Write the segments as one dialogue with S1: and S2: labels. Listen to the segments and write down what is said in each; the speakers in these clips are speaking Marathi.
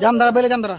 S1: जाम धरा पहिले जाम धरा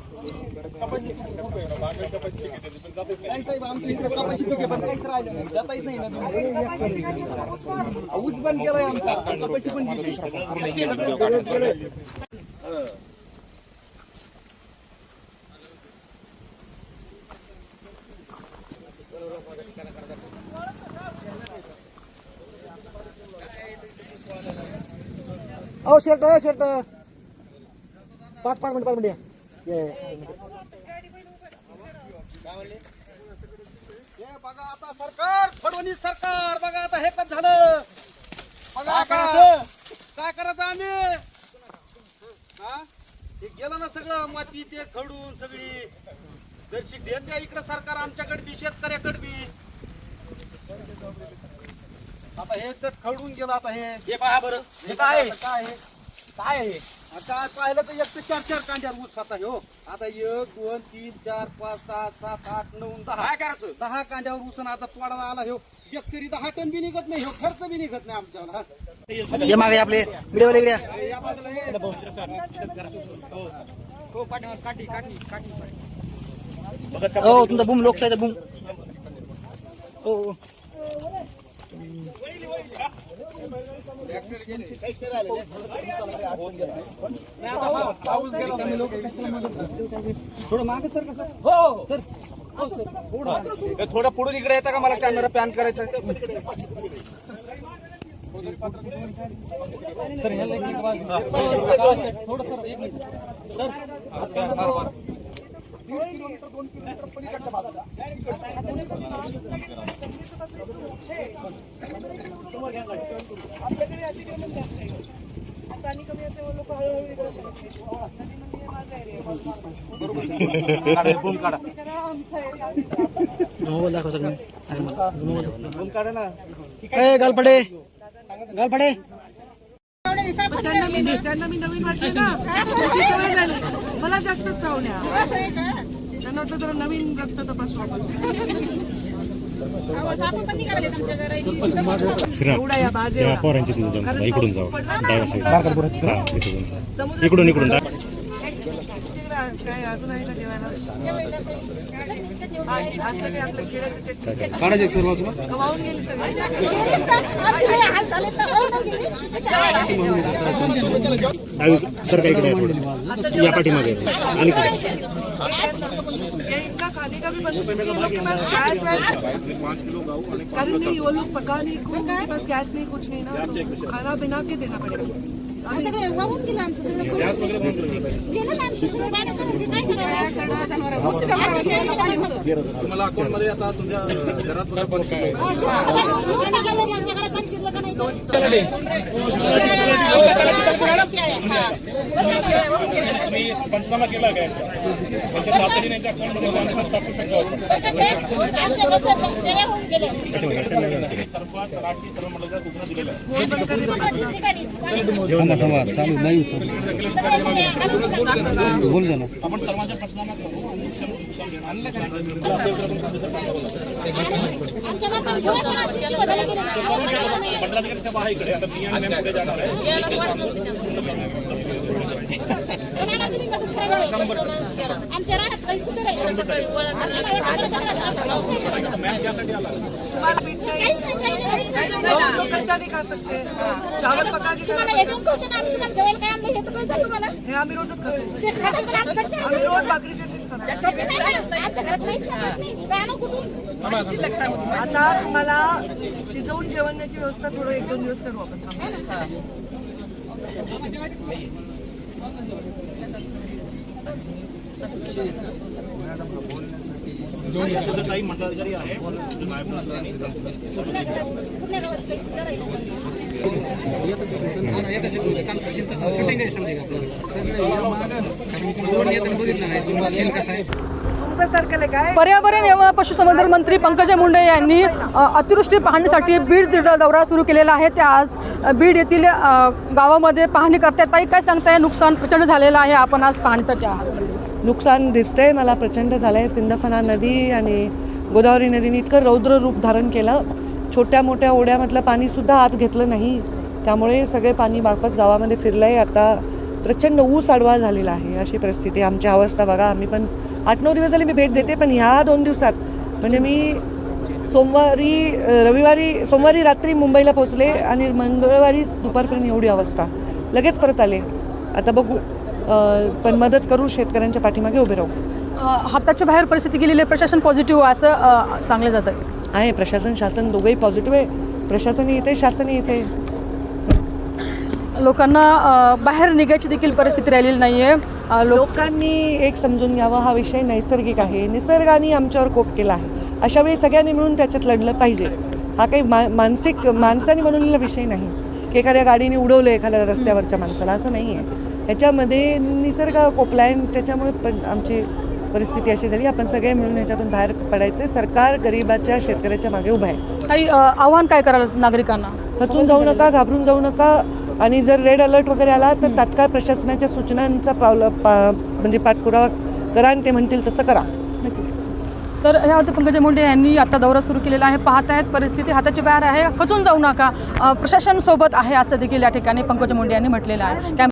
S1: जामदारा बैल जामदारा अहो शर्ट आहे शर्ट पाच पाच मिनिट पाच मिनिट या. या, या.
S2: हे बघा आता सरकार फडणवीस सरकार बघा आता हे पण झालं. बघा आता काय करायचं आम्ही? हा? हे गेलं ना सगळं माती ते खडून सगळी. दर्शिक द्या इकडे सरकार आमच्याकडे बी शेतकऱ्याकडे बी. आता हे तर खडून गेलं आता हे.
S3: पहा बरं. हे काय?
S2: काय
S3: काय आहे?
S2: आता पाहिलं तर एक ते चार चार कांड्यावर ऊस खाता हो आता एक दोन तीन चार पाच सात सात आठ नऊ दहा.
S3: काय करायचं?
S2: दहा कांड्यावर उसन आता तोडाला आला हो एक तरी दहा टन बी निघत नाही हो खर्च बी निघत नाही आमच्याला
S1: ये मागे आपले. व्हिडिओ इकडे या.
S3: हो. पाठीमाग काठी काठी काठी.
S1: हो तुमचा बुम लोकशाहीचा बुम. हो हो.
S3: हे थोडं पुढून इकडे येतं का? मला कॅमेरा पॅन करायचं
S1: मोबाईल दाखव सगळं
S3: फोन
S1: गालपडे गालपडे
S4: त्यांना मी नवीन वाटले ना त्याची सवय झाली मला जास्त चावण्या. त्यांना वाटलं जरा नवीन रक्त तपासू आपण. एवढा या बाजे
S5: त्या पोरांची तिथे जाऊन बघा. इकडून जाऊ डाव्या साईड हा तिथे जाऊन इकडून इकडून डाव्या-
S4: काय अजून आहे का जेवायला आणि असलं काही आपलं खेळाचं चटणी
S3: काढायचं एक सर्व
S4: गमावून गेली सगळी
S5: आम्ही सर काय इकडे आपण. या पाठीमागे अलीकडे
S4: ये इनका खाने का भी बंद इन लोग के पास गैस वैस कल नहीं वो लोग पका नहीं कुछ उनके पास गैस नहीं कुछ नहीं ना तो खाना बना के देना पड़ेगा
S6: सगळं वाहून गेलं आमचं सगळं गेलं ना आमचं सगळं बाहेर करून ते काय करावं? आमच्या शेतीला पाणी होतं.
S3: मला अकाउंटमध्ये आता तुमच्या घरात काय पण काय
S6: हा, शेतात रोड गेलं नाही, आमच्या घरात पाणी शिरलं का नाही हा.
S5: पंचनामा केला का यांचा त्यांच्या तातडीने यांच्या अकाउंटमध्ये पाणी टाकू शकतो आपण.
S6: आमच्या घरात शेळ्या होऊन गेल्या.
S5: सर्वात राष्ट्रीय सर्व मंडळाच्या सूचना दिलेल्या आहेत.
S6: ठिकाणी पाणी
S5: बोल ना आपण सर्वांच्या पंचनामा करू आणि. मंडळाधिकारी साहेब आहे इकडे आता मी आणि मॅम पुढे जाणार आहे
S6: आमच्या काही तुम्हाला कळतं ना, आम्ही तुम्हाला जेवायला काय आणलं हे तर कळतं तुम्हाला.
S4: आम्ही रोजच
S6: आमच्या घरात चटणी. काय आणू कुठून?
S4: आता तुम्हाला शिजवून जेवण्याची व्यवस्था थोडं एक दोन दिवस करू आपण
S5: काही मंडळाधिकारी आहे
S7: कुठल्या बघितलं नाही करायचं
S8: तुमच्यासारख्याला आहे
S9: पर्यावरण एवं पशुसंवर्धन मंत्री पंकजा मुंडे यांनी अतिवृष्टी पाहणीसाठी बीड जिल्हा दौरा सुरू केलेला आहे. ते आज बीड येथील गावामध्ये पाहणी करतात ताई काय सांगताय? नुकसान प्रचंड झालेलं आहे. आपण आज पाहणीसाठी आहात.
S8: नुकसान दिसतंय. मला प्रचंड झालंय. सिंदफना नदी आणि गोदावरी नदीने इतकं रौद्र रूप धारण केलं. छोट्या मोठ्या ओढ्यामधलं पाणीसुद्धा आत घेतलं नाही. त्यामुळे सगळे पाणी वापस गावामध्ये फिरलं आहे आता प्रचंड ऊस आडवा झालेला आहे. अशी परिस्थिती आहे. आमची अवस्था बघा. आम्ही पण आठ नऊ दिवस झाले मी भेट देते पण ह्या दोन दिवसात. म्हणजे मी सोमवारी रविवारी सोमवारी रात्री मुंबईला पोहोचले आणि मंगळवारी दुपारपर्यंत एवढी अवस्था. लगेच परत आले. आता बघू पण मदत करू शेतकऱ्यांच्या पाठीमागे उभे राहू.
S9: हाताच्या बाहेर परिस्थिती गेलेली आहे प्रशासन पॉझिटिव्ह असं सांगलं जातं.
S8: आहे प्रशासन शासन दोघंही पॉझिटिव्ह आहे. प्रशासनही येते शासनही येते
S9: लोकांना बाहेर निघायची देखील परिस्थिती राहिलेली नाही आहे
S8: लोकांनी एक समजून घ्यावा हा विषय नैसर्गिक आहे. निसर्गाने आमच्यावर कोप केला आहे. अशा वेळी सगळ्यांनी मिळून त्याच्यात लढलं पाहिजे. हा काही मा मानसिक माणसाने बनवलेला विषय नाही. की एखाद्या गाडीने उडवलं एखाद्या रस्त्यावरच्या माणसाला असं नाही आहे ह्याच्यामध्ये निसर्ग कोपला आहे त्याच्यामुळे पण आमची परिस्थिती अशी झाली. आपण सगळे मिळून ह्याच्यातून बाहेर पडायचे सरकार गरिबाच्या शेतकऱ्याच्या मागे उभं आहे.
S9: काही आव्हान काय कराल नागरिकांना?
S8: खचून जाऊ नका घाबरून जाऊ नका. आणि जर रेड अलर्ट वगैरे आला तर तात्काळ प्रशासनाच्या सूचनांचा पावलं पा म्हणजे पाठपुरावा करा आणि ते म्हणतील तसं करा.
S9: नक्कीच. तर ह्या होते पंकजा मुंडे यांनी आता दौरा सुरू केलेला आहे. पाहत आहेत परिस्थिती हाताची बाहेर आहे. खचून जाऊ नका. प्रशासन सोबत आहे असं देखील या ठिकाणी पंकजा मुंडे यांनी म्हटलेलं आहे.